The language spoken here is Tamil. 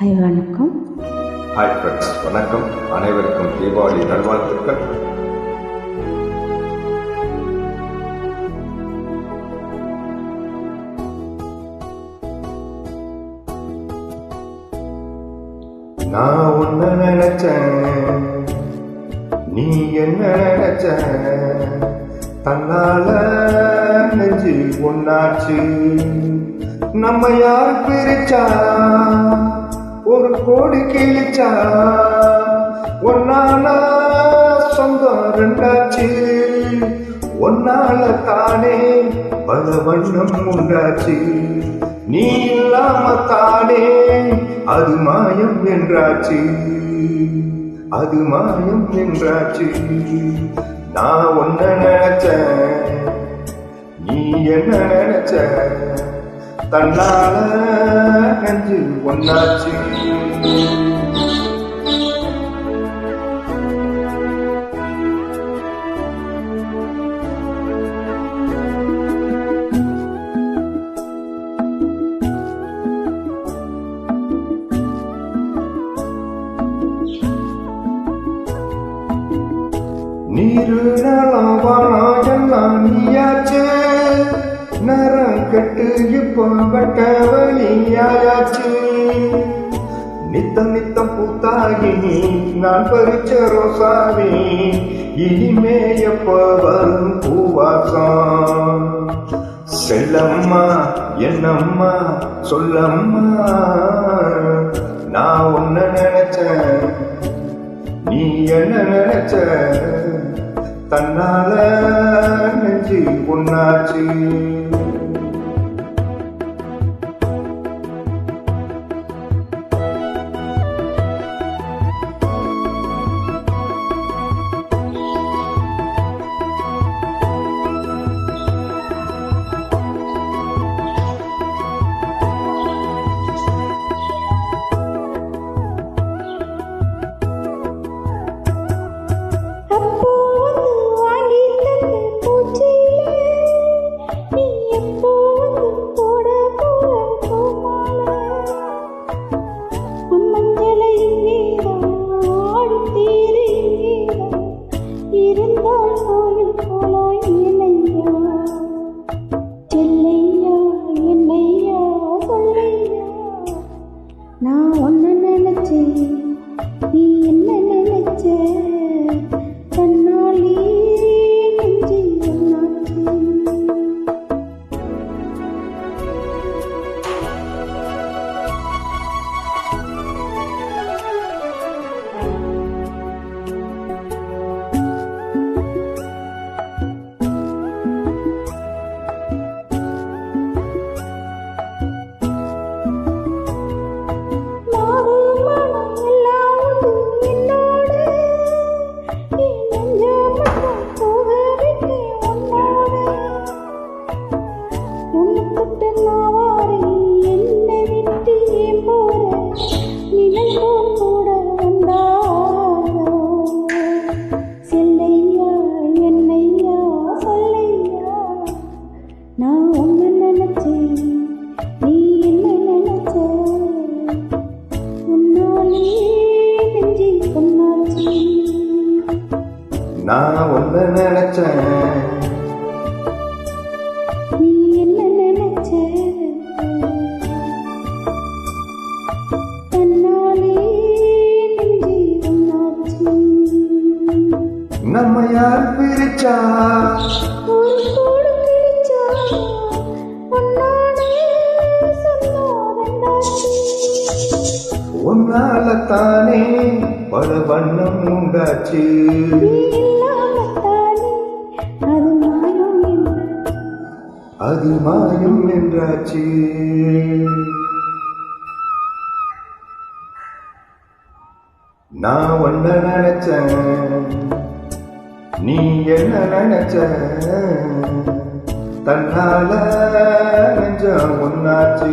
ஹாய் வணக்கம். ஹாய் ஃப்ரெண்ட்ஸ் வணக்கம். அனைவருக்கும் தீபாவளி நல்வாழ்த்துக்கள். நான் ஒன்ன நினைச்சேன் நீ என்ன நினைச்ச தன்னால நெஞ்சு ஒன்னாச்சு நம்ம யார் பிரிச்சா? ஒரு கோடி கிழிச்சா ஒன்னால சொந்தம் ரெண்டாச்சு. ஒன்னால தானே பல வண்ணம் உண்டாச்சு. நீ இல்லாம தானே அது மாயம் என்றாச்சு. அது மாயம் என்றாச்சு. நான் ஒன்ன நினைச்சேன் நீ என்ன நினைச்ச? தன்னால நெஞ்சு ஒன்னாச்சு. நீரு நலம் வானம் எல்லாம் நீயாச்சே. நரம் கட்டு இப்போ வழியாயாச்சு நித்தம் நித்தம் பூத்தாகி நான் பறிச்ச ரோசாவி இனிமே எப்ப வரும் பூவாசம்? செல்லம்மா என்னம்மா சொல்லம்மா நான் ஒன்ன நினைச்சேன். நீ என்ன நினைச்ச? தன்னால நெஞ்சு பொன்னாச்சு. நான் ஒன்ன நினைச்சேன். நான் ஒன்னு நினைச்சேன். நீ என்ன நினைச்ச? உன்னாலே நெஞ்சை கொண்டாச்சு நான் ஒன்ன நினைச்சேன். நீ என்ன நினைச்ச? தன்னாலே நெஞ்சை கொண்டாச்சு நம்ம யார் பிரிச்சா? ஒரு உன்னால தானே பல வண்ணம் உண்டாச்சு. அது மாயம் என்றாச்சு. நான் ஒன்ன நினைச்சேன் நீ என்ன நினைச்ச தன்னால நெஞ்சம் ஒன்னாச்சு